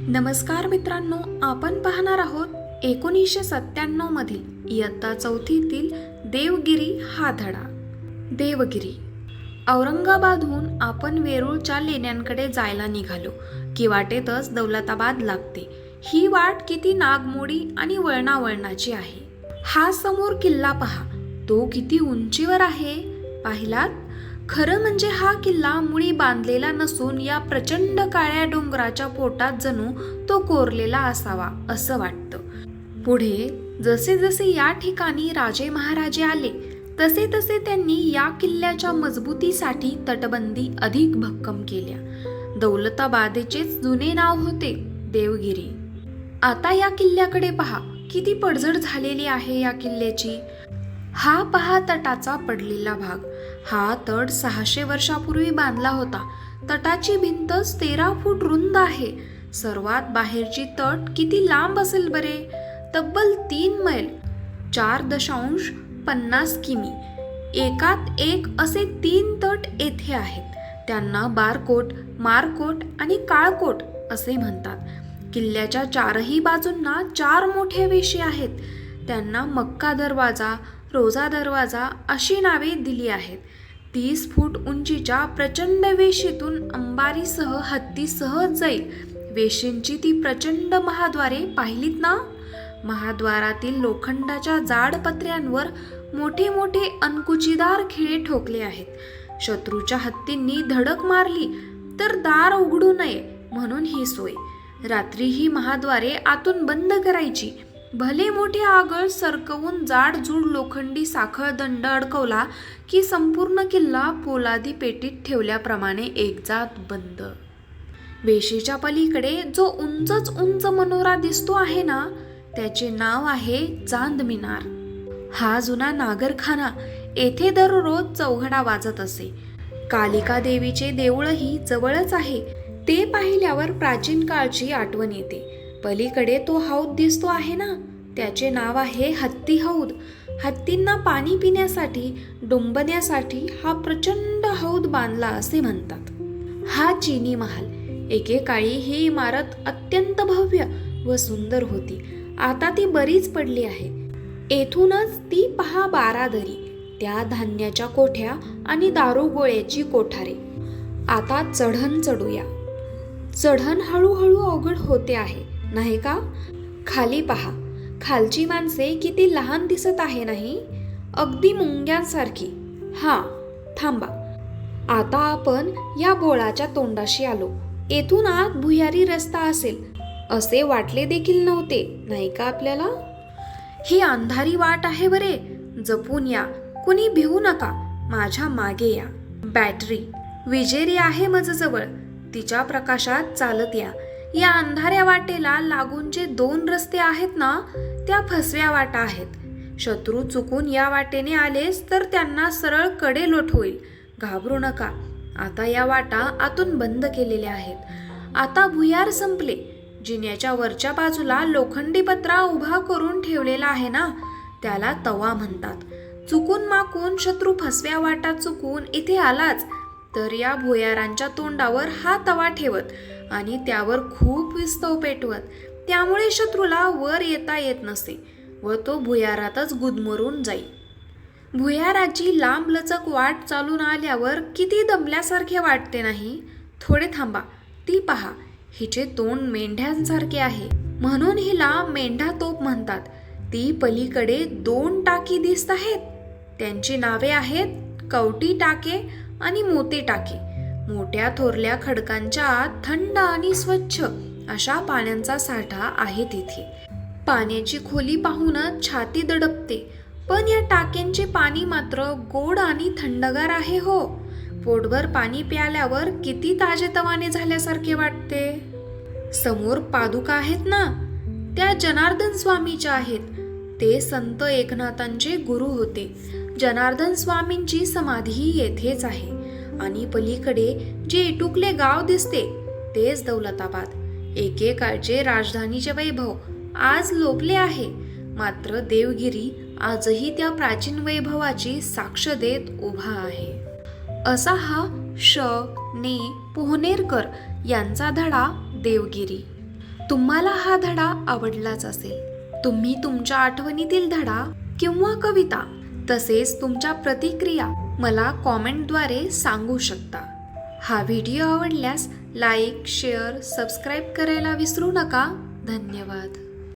नमस्कार मित्रांनो आपण पाहणार आहोत एकोणीसशे सत्त्याण्णव मधील इयत्ता चौथीतील देवगिरी हा धडा. देवगिरी. औरंगाबादहून आपण वेरूळच्या लेण्यांकडे जायला निघालो की वाटेतच दौलताबाद लागते. ही वाट किती नागमोडी आणि वळणावळणाची आहे. हा समोर किल्ला पहा तो किती उंचीवर आहे? पाहिलात? खरं म्हणजे हा किल्ला मुळी बांधलेला नसून या प्रचंड काळ्या डोंगराच्या पोटात जणू तो कोरलेला असावा असं वाटतं. पुढे जसे जसे या ठिकाणी राजे महाराजे आले तसे तसे त्यांनी या किल्ल्याच्या मजबूतीसाठी तटबंदी अधिक भक्कम केल्या. दौलताबादेचेच जुने नाव होते देवगिरी. आता या किल्ल्याकडे पहा किती पडझड झालेली आहे या किल्ल्याची. हा पहा तटाचा पडलेला भाग. हा तट सहाशे वर्षापूर्वी बांधला होता. तटाची भिंतच तेरा फूट रुंद आहे. सर्वात बाहेरची तट किती लांब असेल बरे? तब्बल तीन मैल. चार दशांश पन्नास किमी. एकात एक असे तीन तट येथे आहेत. त्यांना बारकोट मारकोट आणि काळकोट असे म्हणतात. किल्ल्याच्या चारही बाजूंना चार मोठे वेशी आहेत. त्यांना मक्का दरवाजा रोजा दरवाजा अशी नावे दिली आहेत. तीस फूट उंचीच्या प्रचंड वेशीतून अंबारीसह हत्ती सहज जाईल. वेशींची ती प्रचंड महाद्वारे पाहिलीत ना? महाद्वारातील लोखंडाच्या जाड पत्र्यांवर मोठे मोठे अनकुचीदार खिळे ठोकले आहेत. शत्रूच्या हत्तींनी धडक मारली तर दार उघडू नये म्हणून ही सोय. रात्री ही महाद्वारे आतून बंद करायची. भले मोठे आगळ सरकवून जाडजूड लोखंडी साखळदंड अडकवला की संपूर्ण किल्ला पोलादी पेटीत ठेवल्याप्रमाणे एकजात बंद. वेशीच्या पलीकडे जो उंचच उंच मनोरा दिसतो आहे ना त्याचे नाव आहे चांद मिनार. हा जुना नागरखाना येथे दररोज चौघडा वाजत असे. कालिका देवीचे देऊळही जवळच आहे. ते पाहिल्यावर प्राचीन काळची आठवण येते. पलीकडे तो हौद दिसतो आहे ना? त्याचे नाव आहे हत्ती हौद. हत्तींना पाणी पिण्यासाठी डुंबण्यासाठी हा प्रचंड हौद बांधला असे म्हणतात. हा चीनी महाल. एकेकाळी ही इमारत अत्यंत भव्य व सुंदर होती. आता ती बरीच पडली आहे. येथूनच ती पहा बारादरी त्या धान्याच्या कोठ्या आणि दारुगोळ्याची कोठारे. आता चढण चढूया. चढण हळूहळू अवघड होते आहे. नाही का? खाली पहा. खालची माणसे किती लहान दिसत आहे नाही? अगदी मुंग्यांसारखी. हां थांबा. आता आपण या बोळाच्या तोंडाशी आलो. येथून आत भुयारी रस्ता असेल. असे वाटले देखील नव्हते नाही का आपल्याला? ही अंधारी वाट आहे बरे. जपून या. कुणी भिवू नका. माझ्या मागे या. बॅटरी. विजेरी आहे मजजवळ. तिच्या प्रकाशात चालत या. या अंधाऱ्या वाटेला लागून जे दोन रस्ते आहेत ना त्या फसव्या वाटा आहेत. शत्रू चुकून या वाटेने आलेच तर त्यांना सरळ कडेलोट होईल. घाबरू नका. आता या वाटा आतून बंद केलेल्या आहेत. आता भुयार संपले. जिन्याच्या वरच्या बाजूला लोखंडी पत्रा उभा करून ठेवलेला आहे ना त्याला तवा म्हणतात. चुकून माकून शत्रू फसव्या वाटा चुकून इथे आलाच. तर या भुयारांच्या तोंडावर हा तवा ठेवत आणि त्यावर खूप विस्तव पेटवत. त्यामुळे शत्रूला वर येता येत नसे व तो भुयारातच गुदमरून जाई. भुयाराची लांब लचक वाट चालून आल्यावर किती दमल्यासारखे वाटते नाही? थोडे थांबा ती पहा. हिचे तोंड मेंढ्यांसारखे आहे. म्हणून हिला मेंढा तोप म्हणतात. ती पलीकडे दोन टाकी दिसत आहेत. त्यांची नावे आहेत कवटी टाके आणि मोती टाके. मोठ्या थोरल्या खडकांच्या आत थंड आणि स्वच्छ अशा पाण्याचा साठा आहे तिथे. पाण्याची खोली पाहूनच छाती दडपते. पण या टाक्यांचे पाणी मात्र गोड आणि थंडगार आहे हो. पोटभर पाणी प्याल्यावर किती ताजेतवाने झाल्यासारखे वाटते. समोर पादुका आहेत ना? त्या जनार्दन स्वामीच्या आहेत. ते संत एकनाथांचे गुरु होते. जनार्दन स्वामींची समाधीही येथेच आहे. आणि पलीकडे जे इटुकले गाव दिसते तेच दौलताबाद. एकेकाळचे राजधानीचे वैभव आज लोपले आहे. मात्र देवगिरी आजही त्या प्राचीन वैभवाची साक्ष देत उभा आहे. असा हा श ने पोहनेरकर यांचा धडा देवगिरी. तुम्हाला हा धडा आवडलाच असेल. तुम्ही तुमच्या आठवणीतील धडा किंवा कविता तसेच तुमच्या प्रतिक्रिया मला कॉमेंटद्वारे सांगू शकता. हा व्हिडिओ आवडल्यास लाईक शेअर सबस्क्राईब करायला विसरू नका. धन्यवाद.